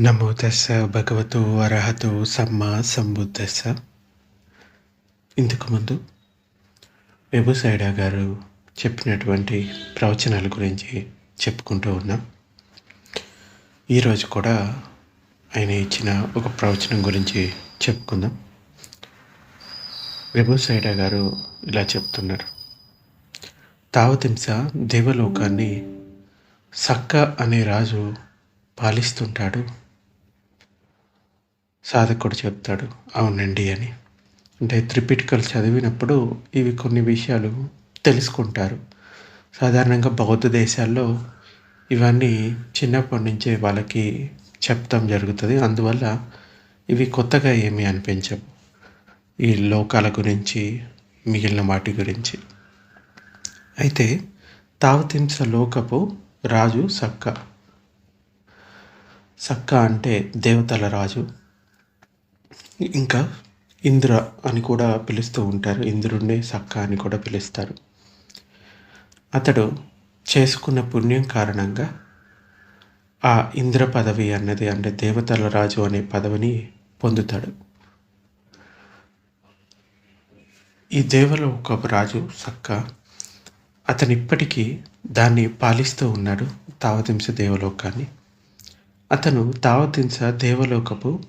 నమో భగవతు భగవతో అర్హతో సమ్మా సంబుద్ధస్స ఇంతకు ముందు వెబుసైడా గారు చెప్పినటువంటి ప్రవచనాల గురించి చెప్పుకుంటూ ఉన్నాం. ఈరోజు కూడా ఆయన ఇచ్చిన ఒక ప్రవచనం గురించి చెప్పుకుందాం. వెబుసైడా గారు ఇలా చెప్తున్నారు. తావతింస దేవలోకాన్ని సక్క అనే రాజు పాలిస్తుంటాడు. సాధకుడు చెప్తాడు అవునండి అని. అంటే త్రిపిటికలు చదివినప్పుడు ఇవి కొన్ని విషయాలు తెలుసుకుంటారు. సాధారణంగా బౌద్ధ దేశాల్లో ఇవన్నీ చిన్నప్పటి నుంచే వాళ్ళకి చెప్తాం జరుగుతుంది. అందువల్ల ఇవి కొత్తగా ఏమీ అనిపించవు. ఈ లోకాల గురించి మిగిలిన వాటి గురించి. అయితే తావతింస లోకపు రాజు సక్క. సక్క అంటే దేవతల రాజు. ఇంకా ఇంద్ర అని కూడా పిలుస్తూ ఉంటారు. ఇంద్రుడిని సక్క అని కూడా పిలుస్తారు. అతడు చేసుకున్న పుణ్యం కారణంగా ఆ ఇంద్ర పదవి అన్నది అంటే దేవతల రాజు అనే పదవిని పొందుతాడు. ఈ దేవల ఒక రాజు సక్క అతను ఇప్పటికీ దాన్ని పాలిస్తూ ఉన్నాడు తావతింస దేవలోకాన్ని. అతను తావతింస దేవలోకపు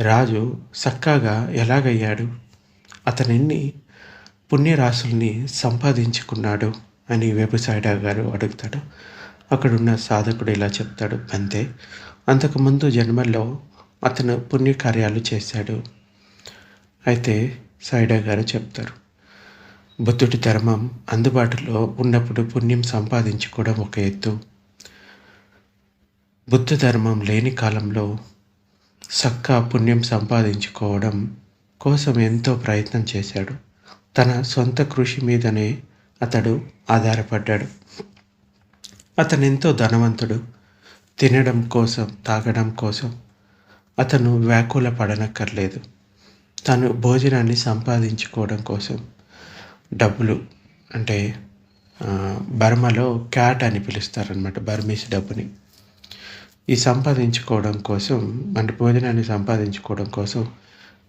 రాజు సక్కాగా ఎలాగయ్యాడు? అతనిన్ని పుణ్యరాశుల్ని సంపాదించుకున్నాడు? అని వెబసైడా గారు అడుగుతాడు. అక్కడున్న సాధకుడు ఇలా చెప్తాడు. అంతే. అంతకుముందు జన్మల్లో అతను పుణ్యకార్యాలు చేశాడు. అయితే సాయిడా గారు చెప్తారు. బుద్ధుడి ధర్మం అందుబాటులో ఉన్నప్పుడు పుణ్యం సంపాదించుకోవడం ఒక ఎత్తు. బుద్ధ ధర్మం లేని కాలంలో సక్కా పుణ్యం సంపాదించుకోవడం కోసం ఎంతో ప్రయత్నం చేశాడు. తన సొంత కృషి మీదనే అతడు ఆధారపడ్డాడు. అతను ఎంతో ధనవంతుడు. తినడం కోసం తాగడం కోసం అతను వ్యాకుల పడనక్కర్లేదు. తను భోజనాన్ని సంపాదించుకోవడం కోసం డబ్బులు అంటే బర్మలో క్యాట్ అని పిలుస్తారనమాట బర్మీస్ డబ్బుని. ఈ సంపాదించుకోవడం కోసం అంటే భోజనాన్ని సంపాదించుకోవడం కోసం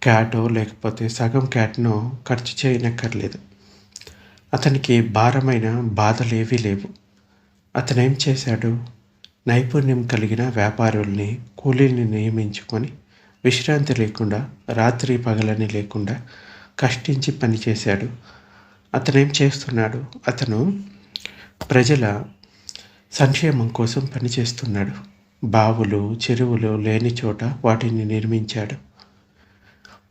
క్యాటో లేకపోతే సగం క్యాట్ను ఖర్చు చేయనక్కర్లేదు. అతనికి భారమైన బాధలు ఏవీ లేవు. అతను ఏం చేశాడు? నైపుణ్యం కలిగిన వ్యాపారుల్ని కూలీల్ని నియమించుకొని విశ్రాంతి లేకుండా రాత్రి పగలని లేకుండా కష్టించి పనిచేశాడు అతనేం చేస్తున్నాడు? అతను ప్రజల సంక్షేమం కోసం పనిచేస్తున్నాడు బావులు చెరువులు లేని చోట వాటిని నిర్మించాడు.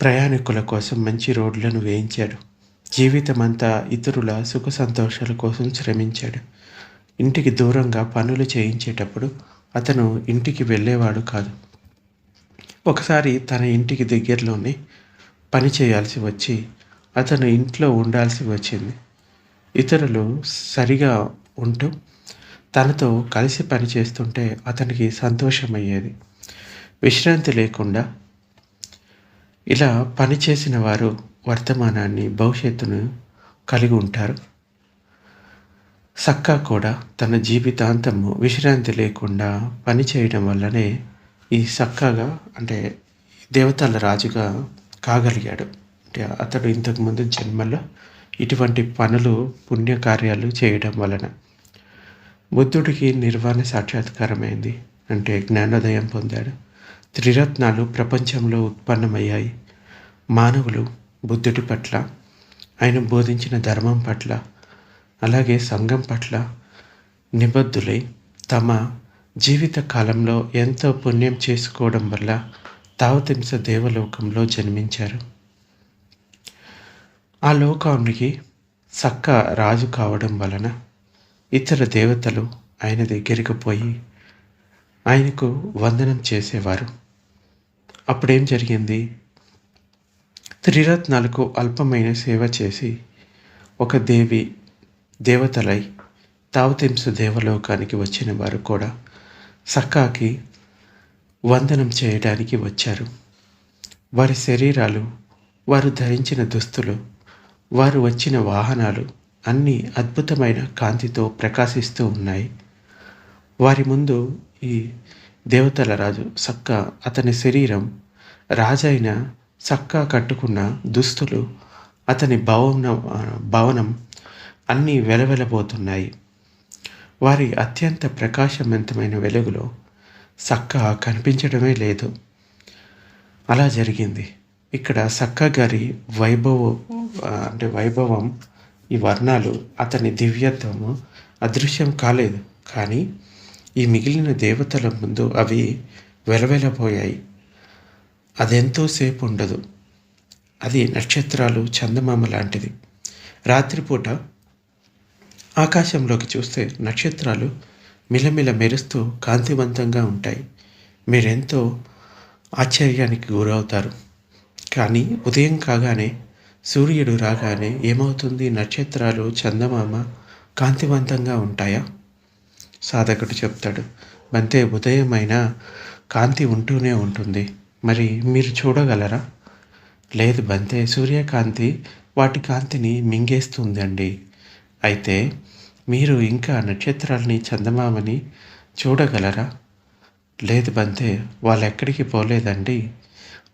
ప్రయాణికుల కోసం మంచి రోడ్లను వేయించాడు. జీవితమంతా ఇతరుల సుఖ సంతోషాల కోసం శ్రమించాడు. ఇంటికి దూరంగా పనులు చేయించేటప్పుడు అతను ఇంటికి వెళ్ళేవాడు కాదు. ఒకసారి తన ఇంటికి దగ్గరలోనే పని చేయాల్సి వచ్చి అతను ఇంట్లో ఉండాల్సి వచ్చింది. ఇతరులు సరిగా ఉంటూ తనతో కలిసి పనిచేస్తుంటే అతనికి సంతోషమయ్యేది. విశ్రాంతి లేకుండా ఇలా పనిచేసిన వారు వర్తమానాన్ని భవిష్యత్తును కలిగి ఉంటారు. సక్కా కూడా తన జీవితాంతము విశ్రాంతి లేకుండా పని చేయడం వల్లనే ఈ సక్కాగా అంటే దేవతల రాజుగా కాగలిగాడు. అంటే అతడు ఇంతకుముందు జన్మలో ఇటువంటి పనులు పుణ్యకార్యాలు చేయడం వలన. బుద్ధుడికి నిర్వాణ సాక్షాత్కారమైంది అంటే జ్ఞానోదయం పొందాడు. త్రిరత్నాలు ప్రపంచంలో ఉత్పన్నమయ్యాయి. మానవులు బుద్ధుడి పట్ల ఆయన బోధించిన ధర్మం పట్ల అలాగే సంఘం పట్ల నిబద్ధులై తమ జీవిత కాలంలో ఎంతో పుణ్యం చేసుకోవడం వల్ల తావతింస దేవలోకంలో జన్మించారు. ఆ లోకానికి సక్క రాజు కావడం వలన ఇతర దేవతలు ఆయన దగ్గరికి పోయి ఆయనకు వందనం చేసేవారు. అప్పుడేం జరిగింది? త్రిరత్నాలకు అల్పమైన సేవ చేసి ఒక దేవి దేవతలై తావతింసు దేవలోకానికి వచ్చిన వారు కూడా సక్కాకి వందనం చేయడానికి వచ్చారు. వారి శరీరాలు వారు ధరించిన దుస్తులు వారు వచ్చిన వాహనాలు అన్నీ అద్భుతమైన కాంతితో ప్రకాశిస్తూ ఉన్నాయి. వారి ముందు ఈ దేవతల రాజు సక్క అతని శరీరం రాజైన సక్క కట్టుకున్న దుస్తులు అతని భవన భవనం అన్నీ వెలవెలబోతున్నాయి. వారి అత్యంత ప్రకాశవంతమైన వెలుగులో సక్క కనిపించడమే లేదు. అలా జరిగింది. ఇక్కడ సక్క గారి వైభవం అంటే వైభవం ఈ వర్ణాలు అతని దివ్యత్వము అదృశ్యం కాలేదు. కానీ ఈ మిగిలిన దేవతల ముందు అవి వెలవెలపోయాయి అదెంతోసేపు ఉండదు అది నక్షత్రాలు చందమామ లాంటిది. రాత్రిపూట ఆకాశంలోకి చూస్తే నక్షత్రాలు మిలమిల మెరుస్తూ కాంతివంతంగా ఉంటాయి. మీరెంతో ఆశ్చర్యానికి గురవుతారు. కానీ ఉదయం కాగానే సూర్యుడు రాగానే ఏమవుతుంది? నక్షత్రాలు చందమామ కాంతివంతంగా ఉంటాయా? సాధకుడు చెప్తాడు బంతే ఉదయమైన కాంతి ఉంటూనే ఉంటుంది. మరి మీరు చూడగలరా? లేదు బంతే సూర్యకాంతి వాటి కాంతిని మింగేస్తుందండి. అయితే మీరు ఇంకా నక్షత్రాలని చందమామని చూడగలరా? లేదు బంతే వాళ్ళు ఎక్కడికి పోలేదండి.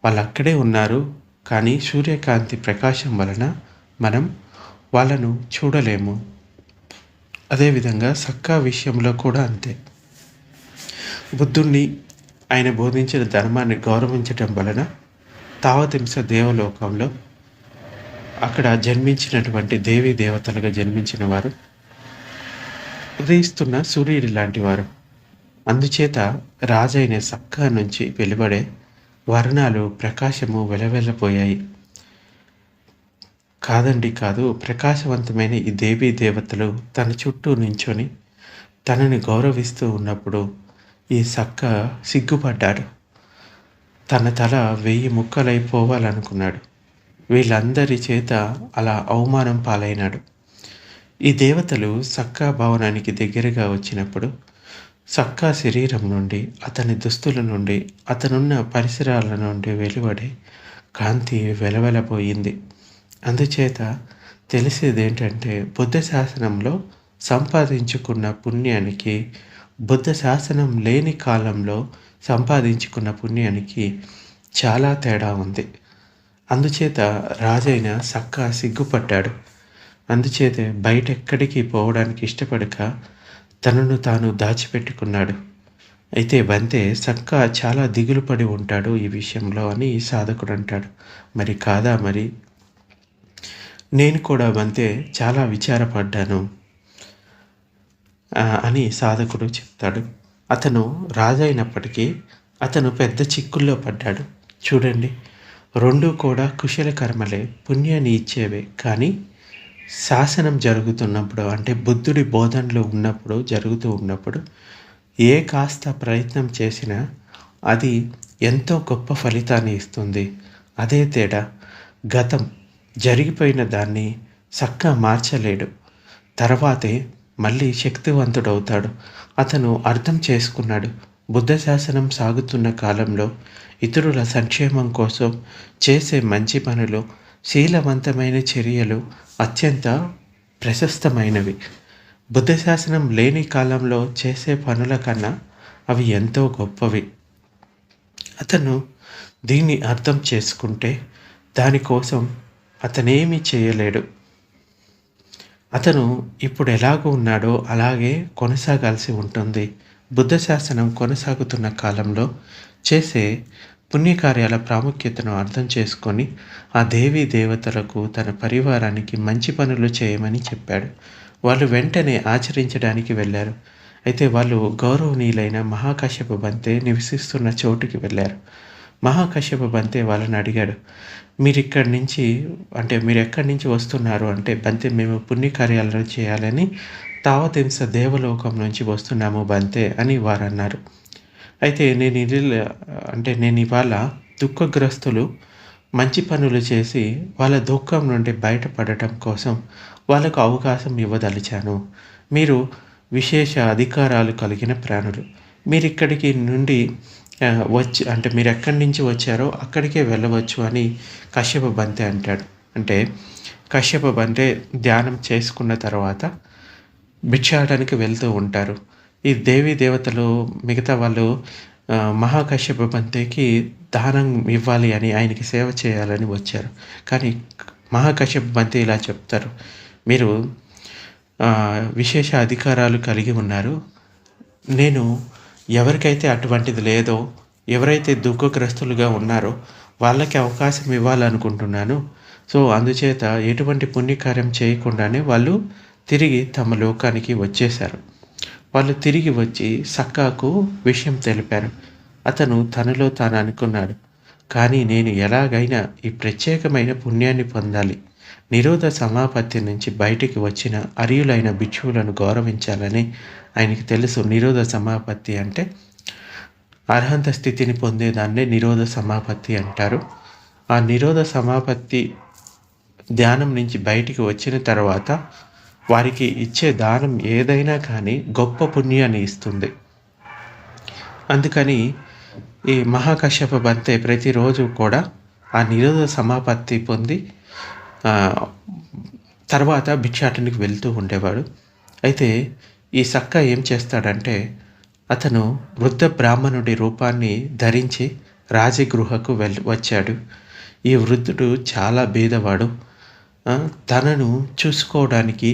వాళ్ళు అక్కడే ఉన్నారు. కానీ సూర్యకాంతి ప్రకాశం వలన మనం వాళ్ళను చూడలేము. అదేవిధంగా సక్కా విషయంలో కూడా అంతే. బుద్ధుణ్ణి ఆయన బోధించిన ధర్మాన్ని గౌరవించటం వలన తావతింస దేవలోకంలో అక్కడ జన్మించినటువంటి దేవీ దేవతలుగా జన్మించిన వారు ఉదయిస్తున్న సూర్యుడి లాంటి వారు. అందుచేత రాజైన సక్కా నుంచి వెలువడే వర్ణాలు ప్రకాశము వెలవెలపోయాయి కాదండి కాదు ప్రకాశవంతమైన ఈ దేవీ దేవతలు తన చుట్టూ నించొని తనని గౌరవిస్తూ ఉన్నప్పుడు ఈ సక్క సిగ్గుపడ్డాడు. తన తల వెయ్యి ముక్కలైపోవాలనుకున్నాడు వీళ్ళందరి చేత అలా అవమానం పాలైనాడు. ఈ దేవతలు సక్కా భవనానికి దగ్గరగా వచ్చినప్పుడు సక్కా శరీరం నుండి అతని దుస్తుల నుండి అతనున్న పరిసరాల నుండి వెలువడే కాంతి వెలవెలపోయింది. అందుచేత తెలిసేది ఏంటంటే బుద్ధ శాసనంలో సంపాదించుకున్న పుణ్యానికి బుద్ధ శాసనం లేని కాలంలో సంపాదించుకున్న పుణ్యానికి చాలా తేడా ఉంది. అందుచేత రాజైన సక్కా సిగ్గుపడ్డాడు. అందుచేత బయటెక్కడికి పోవడానికి ఇష్టపడక తనను తాను దాచిపెట్టుకున్నాడు. అయితే బంతే సక్క చాలా దిగులు పడి ఉంటాడు ఈ విషయంలో అని సాధకుడు అంటాడు. మరి కాదా మరి? నేను కూడా బంతే చాలా విచారపడ్డాను అని సాధకుడు చెప్తాడు. అతను రాజైనప్పటికీ అతను పెద్ద చిక్కుల్లో పడ్డాడు. చూడండి రెండు కూడా కుశల కర్మలే పుణ్యాన్ని ఇచ్చేవే కానీ శాసనం జరుగుతున్నప్పుడు అంటే బుద్ధుడి బోధనలు ఉన్నప్పుడు జరుగుతూ ఉన్నప్పుడు ఏ కాస్త ప్రయత్నం చేసినా అది ఎంతో గొప్ప ఫలితాన్ని ఇస్తుంది. అదే తేడా గతం జరిగిపోయిన దాన్ని చక్కగా మార్చలేడు. తర్వాతే మళ్ళీ శక్తివంతుడవుతాడు. అతను అర్థం చేసుకున్నాడు. బుద్ధ శాసనం సాగుతున్న కాలంలో ఇతరుల సంక్షేమం కోసం చేసే మంచి పనులు శీలవంతమైన చర్యలు అత్యంత ప్రశస్తమైనవి. బుద్ధ శాసనం లేని కాలంలో చేసే పనుల కన్నా అవి ఎంతో గొప్పవి. అతను దీన్ని అర్థం చేసుకుంటే దానికోసం అతనేమీ చేయలేడు. అతను ఇప్పుడు ఎలాగో ఉన్నాడో అలాగే కొనసాగాల్సి ఉంటుంది. బుద్ధ శాసనం కొనసాగుతున్న కాలంలో చేసే పుణ్యకార్యాల ప్రాముఖ్యతను అర్థం చేసుకొని ఆ దేవీ దేవతలకు తన పరివారానికి మంచి పనులు చేయమని చెప్పాడు. వాళ్ళు వెంటనే ఆచరించడానికి వెళ్ళారు. అయితే వాళ్ళు గౌరవనీయులైన మహాకశ్యప బంతే నివసిస్తున్న చోటుకి వెళ్ళారు. మహాకశ్యప బంతే వాళ్ళని అడిగాడు మీరు ఇక్కడి నుంచి అంటే మీరు ఎక్కడి నుంచి వస్తున్నారు? అంటే బంతే మేము పుణ్యకార్యాలను చేయాలని తావతింస దేవలోకం నుంచి వస్తున్నాము బంతే అని వారన్నారు. అయితే నేను ఇది అంటే నేను ఇవాళ దుఃఖగ్రస్తులు మంచి పనులు చేసి వాళ్ళ దుఃఖం నుండి బయటపడటం కోసం వాళ్ళకు అవకాశం ఇవ్వదలిచాను. మీరు విశేష అధికారాలు కలిగిన ప్రాణులు. మీరు ఇక్కడికి నుండి వచ్చి అంటే మీరు ఎక్కడి నుంచి వచ్చారో అక్కడికే వెళ్ళవచ్చు అని కశ్యప బంతే అంటాడు. అంటే కశ్యప బంతే ధ్యానం చేసుకున్న తర్వాత భిక్షాడానికి వెళ్తూ ఉంటారు. ఈ దేవీ దేవతలు మిగతా వాళ్ళు మహాకశ్యప బంతేకి దానం ఇవ్వాలి అని ఆయనకి సేవ చేయాలని వచ్చారు. కానీ మహాకశ్యప బంతి ఇలా చెప్తారు. మీరు విశేష అధికారాలు కలిగి ఉన్నారు. నేను ఎవరికైతే అటువంటిది లేదో ఎవరైతే దుఃఖగ్రస్తులుగా ఉన్నారో వాళ్ళకి అవకాశం ఇవ్వాలనుకుంటున్నాను. సో అందుచేత ఎటువంటి పుణ్యకార్యం చేయకుండానే వాళ్ళు తిరిగి తమ లోకానికి వచ్చేశారు. వాళ్ళు తిరిగి వచ్చి సక్కాకు విషయం తెలిపారు. అతను తనలో తాను అనుకున్నాడు. కానీ నేను ఎలాగైనా ఈ ప్రత్యేకమైన పుణ్యాన్ని పొందాలి. నిరోధ సమాపత్తి నుంచి బయటికి వచ్చిన అరియులైన భిక్షువులను గౌరవించాలని ఆయనకి తెలుసు. నిరోధ సమాపత్తి అంటే అర్హంత స్థితిని పొందేదాన్నే నిరోధ సమాపత్తి అంటారు. ఆ నిరోధ సమాపత్తి ధ్యానం నుంచి బయటికి వచ్చిన తర్వాత వారికి ఇచ్చే దానం ఏదైనా కానీ గొప్ప పుణ్యాన్ని ఇస్తుంది. అందుకని ఈ మహాకశ్యప బంతే ప్రతిరోజు కూడా ఆ నిరోధ సమాపత్తి పొంది తర్వాత భిక్షాటనికి వెళ్తూ ఉండేవాడు. అయితే ఈ సక్క ఏం చేస్తాడంటే అతను వృద్ధ బ్రాహ్మణుడి రూపాన్ని ధరించి రాజగృహకు వెల్ వచ్చాడు. ఈ వృద్ధుడు చాలా బీదవాడు. తనను చూసుకోవడానికి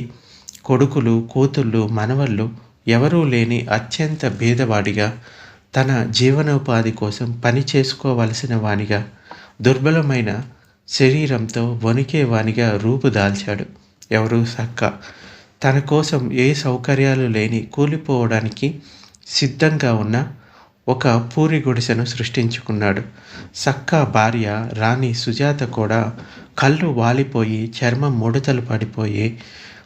కొడుకులు కూతుళ్ళు మనవళ్ళు ఎవరూ లేని అత్యంత బీదవాడిగా తన జీవనోపాధి కోసం పని చేసుకోవలసిన వానిగా దుర్బలమైన శరీరంతో వణికే వానిగా రూపుదాల్చాడు ఎవరు సక్క. తన కోసం ఏ సౌకర్యాలు లేని కూలిపోవడానికి సిద్ధంగా ఉన్న ఒక పూరి గుడిసెను సృష్టించుకున్నాడు. సక్క భార్య రాణి సుజాత కూడా కళ్ళు వాలిపోయి చర్మం ముడతలు పడిపోయి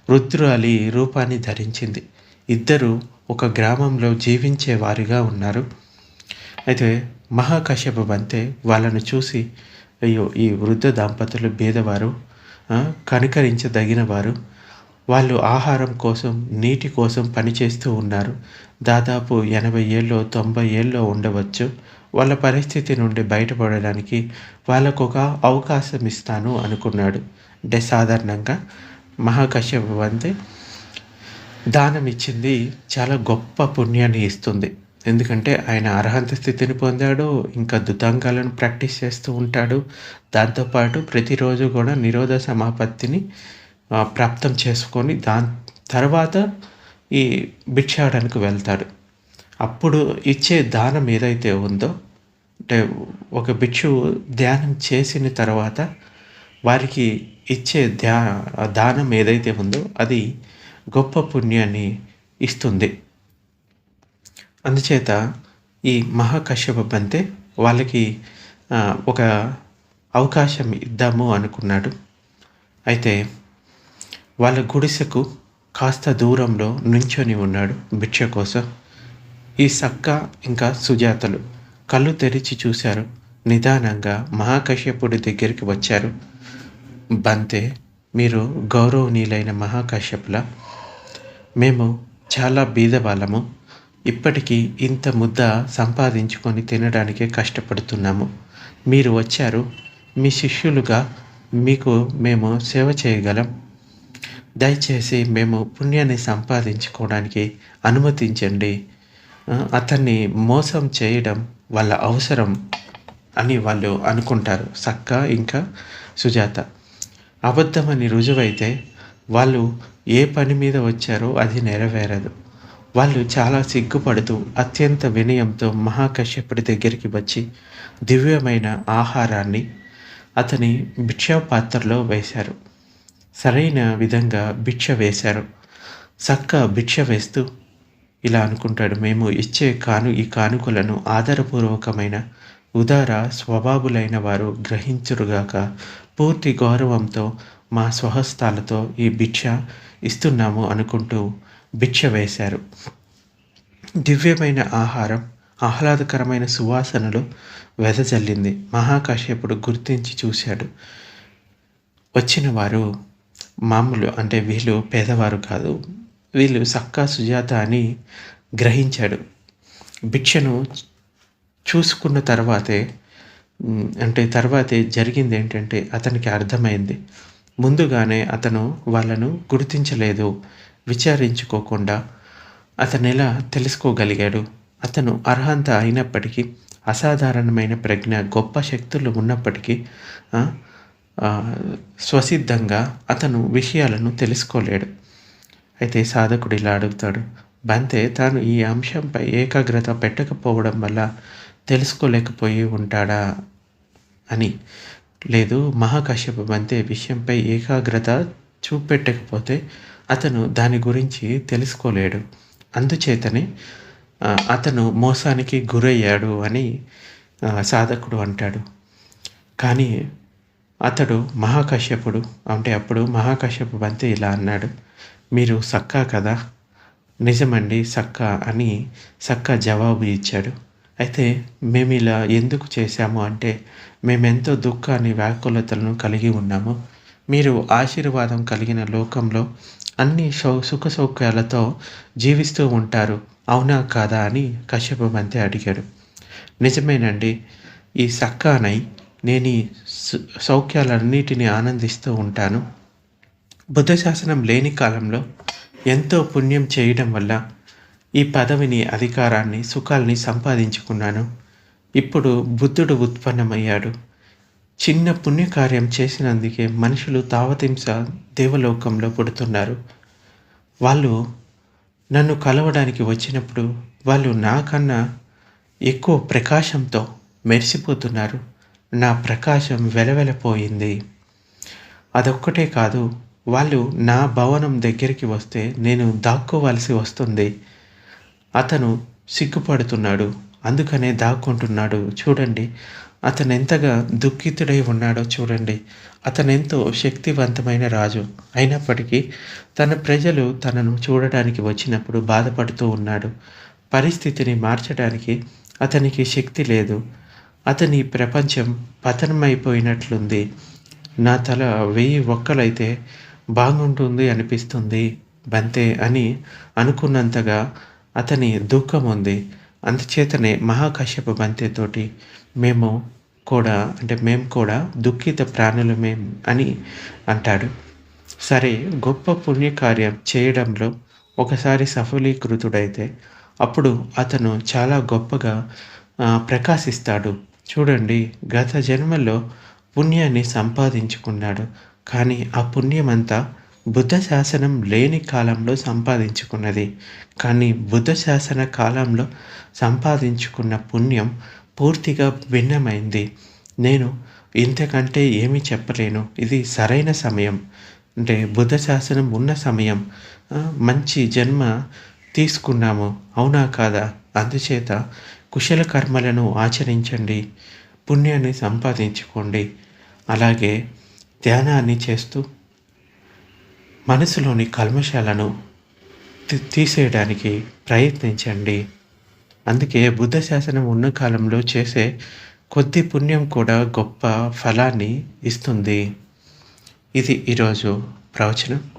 రుద్రాలి రూపాన్ని ధరించింది. ఇద్దరు ఒక గ్రామంలో జీవించే వారిగా ఉన్నారు. అయితే మహాకశ్యప బంతే వాళ్ళను చూసి అయ్యో ఈ వృద్ధ దంపతులు బీదవారు ఆ, కనికరించదగిన వారు. వాళ్ళు ఆహారం కోసం నీటి కోసం పనిచేస్తూ ఉన్నారు. దాదాపు ఎనభై ఏళ్ళు తొంభై ఏళ్ళు ఉండవచ్చు. వాళ్ళ పరిస్థితి నుండి బయటపడడానికి వాళ్ళకు ఒక అవకాశం ఇస్తాను అనుకున్నాడు. అంటే సాధారణంగా మహాకశ్యప వంతే దానం ఇచ్చింది చాలా గొప్ప పుణ్యాన్ని ఇస్తుంది. ఎందుకంటే ఆయన అర్హంత స్థితిని పొందాడు ఇంకా దుతాంగాలను ప్రాక్టీస్ చేస్తూ ఉంటాడు. దాంతోపాటు ప్రతిరోజు కూడా నిరోధ సమాపత్తిని ప్రాప్తం చేసుకొని దాని తర్వాత ఈ భిక్షాడానికి వెళ్తాడు. అప్పుడు ఇచ్చే దానం ఏదైతే ఉందో అంటే ఒక భిక్షువు ధ్యానం చేసిన తర్వాత వారికి ఇచ్చే ధ్యా దానం ఏదైతే ఉందో అది గొప్ప పుణ్యాన్ని ఇస్తుంది. అందుచేత ఈ మహాకశ్యప బంతే వాళ్ళకి ఒక అవకాశం ఇద్దాము అనుకున్నాడు. అయితే వాళ్ళ గుడిసెకు కాస్త దూరంలో నుంచొని ఉన్నాడు భిక్ష కోసం. ఈ సక్క ఇంకా సుజాతలు కళ్ళు తెరిచి చూశారు. నిదానంగా మహాకశ్యపుడి దగ్గరికి వచ్చారు. బంతే మీరు గౌరవనీయులైన మహాకాశ్యపుల మేము చాలా బీదవాళ్ళము. ఇప్పటికీ ఇంత ముద్ద సంపాదించుకొని తినడానికే కష్టపడుతున్నాము. మీరు వచ్చారు. మీ శిష్యులుగా మీకు మేము సేవ చేయగలం. దయచేసి మేము పుణ్యాన్ని సంపాదించుకోవడానికి అనుమతించండి. అతన్ని మోసం చేయడం వాళ్ళ అవసరం అని వాళ్ళు అనుకుంటారు. సక్క ఇంకా సుజాత. అబద్ధమని రుజువైతే వాళ్ళు ఏ పని మీద వచ్చారో అది నెరవేరదు. వాళ్ళు చాలా సిగ్గుపడుతూ అత్యంత వినయంతో మహాకశ్యపుడి దగ్గరికి వచ్చి దివ్యమైన ఆహారాన్ని అతని భిక్ష పాత్రలో వేశారు. సరైన విధంగా భిక్ష వేశారు. సక్క భిక్ష వేస్తూ ఇలా అనుకుంటాడు మేము ఇచ్చే కాను ఈ కానుకలను ఆధారపూర్వకమైన ఉదార స్వభావులైన వారు గ్రహించురుగాక పూర్తి గౌరవంతో మా స్వహస్తాలతో ఈ భిక్ష ఇస్తున్నాము అనుకుంటూ భిక్ష వేశారు. దివ్యమైన ఆహారం ఆహ్లాదకరమైన సువాసనలు వెదజల్లింది. మహాకాశ్యపుడు గుర్తించి చూశాడు. వచ్చిన వారు మామూలు అంటే వీళ్ళు పేదవారు కాదు వీళ్ళు సక్కా సుజాత అని గ్రహించాడు. భిక్షను చూసుకున్న తర్వాతే అంటే తర్వాతే జరిగింది ఏంటంటే అతనికి అర్థమైంది. ముందుగానే అతను వాళ్ళను గుర్తించలేదు. విచారించుకోకుండా అతను ఎలా తెలుసుకోగలిగాడు? అతను అర్హంత అయినప్పటికీ అసాధారణమైన ప్రజ్ఞ గొప్ప శక్తులు ఉన్నప్పటికీ స్వసిద్ధంగా అతను విషయాలను తెలుసుకోలేడు. అయితే సాధకుడు ఇలా అడుగుతాడు బంతే తాను ఈ అంశంపై ఏకాగ్రత పెట్టకపోవడం వల్ల తెలుసుకోలేకపోయి ఉంటాడా? అని. లేదు మహాకాశ్యప బంతే విషయంపై ఏకాగ్రత చూపెట్టకపోతే అతను దాని గురించి తెలుసుకోలేడు. అందుచేతనే అతను మోసానికి గురయ్యాడు అని సాధకుడు అంటాడు. కానీ అతడు మహాకశ్యపుడు అంటే అప్పుడు మహాకశ్యపు బంతి ఇలా అన్నాడు. మీరు సక్కా కదా? నిజమండి సక్కా అని సక్కా జవాబు ఇచ్చాడు. అయితే మేము ఇలా ఎందుకు చేశాము అంటే మేమెంతో దుఃఖాన్ని వ్యాకులతలను కలిగి ఉన్నాము. మీరు ఆశీర్వాదం కలిగిన లోకంలో అన్ని సౌ సుఖ సౌఖ్యాలతో జీవిస్తూ ఉంటారు. అవునా కాదా అని కశ్యప బంతి అడిగాడు. నిజమేనండి ఈ సక్కానై నేను ఈ సౌఖ్యాలన్నిటినీ సౌఖ్యాలన్నిటిని ఆనందిస్తూ ఉంటాను. బుద్ధ శాసనం లేని కాలంలో ఎంతో పుణ్యం చేయడం వల్ల ఈ పదవిని అధికారాన్ని సుఖాల్ని సంపాదించుకున్నాను. ఇప్పుడు బుద్ధుడు ఉత్పన్నమయ్యాడు. చిన్న పుణ్యకార్యం చేసినందుకే మనుషులు తావతింస దేవలోకంలో పుడుతున్నారు. వాళ్ళు నన్ను కలవడానికి వచ్చినప్పుడు వాళ్ళు నాకన్నా ఎక్కువ ప్రకాశంతో మెరిసిపోతున్నారు. నా ప్రకాశం వెలవెలపోయింది. అదొక్కటే కాదు వాళ్ళు నా భవనం దగ్గరికి వస్తే నేను దాక్కోవలసి వస్తుంది. అతను సిగ్గుపడుతున్నాడు. అందుకనే దాక్కుంటున్నాడు. చూడండి అతను ఎంతగా దుఃఖితుడై ఉన్నాడో చూడండి. అతను ఎంతో శక్తివంతమైన రాజు. అయినప్పటికీ తన ప్రజలు తనను చూడడానికి వచ్చినప్పుడు బాధపడుతూ ఉన్నాడు. పరిస్థితిని మార్చడానికి అతనికి శక్తి లేదు. అతని ప్రపంచం పతనమైపోయినట్లుంది. నా తల వెయ్యి ఒక్కలైతే బాగుంటుంది అనిపిస్తుంది. బంతే అని అనుకున్నంతగా అతని దుఃఖం ఉంది. అందుచేతనే మహాకశ్యప బంతితోటి మేము కూడా అంటే మేము కూడా దుఃఖిత ప్రాణులమే అని అంటాడు. సరే గొప్ప పుణ్యకార్యం చేయడంలో ఒకసారి సఫలీకృతుడైతే అప్పుడు అతను చాలా గొప్పగా ప్రకాశిస్తాడు. చూడండి గత జన్మలో పుణ్యాన్ని సంపాదించుకున్నాడు. కానీ ఆ పుణ్యమంతా బుద్ధ శాసనం లేని కాలంలో సంపాదించుకున్నది. కానీ బుద్ధ శాసన కాలంలో సంపాదించుకున్న పుణ్యం పూర్తిగా భిన్నమైంది. నేను ఇంతకంటే ఏమీ చెప్పలేను. ఇది సరైన సమయం. అంటే బుద్ధ శాసనం ఉన్న సమయం. మంచి జన్మ తీసుకున్నాము. అవునా కాదా? అందుచేత కుశల కర్మలను ఆచరించండి. పుణ్యాన్ని సంపాదించుకోండి. అలాగే ధ్యానాన్ని చేస్తూ మనసులోని కల్మశాలను తీ- తీసేయడానికి ప్రయత్నించండి. అందుకే బుద్ధ శాసనం ఉన్న కాలంలో చేసే కొద్ది పుణ్యం కూడా గొప్ప ఫలాన్ని ఇస్తుంది. ఇది ఈరోజు ప్రవచనం.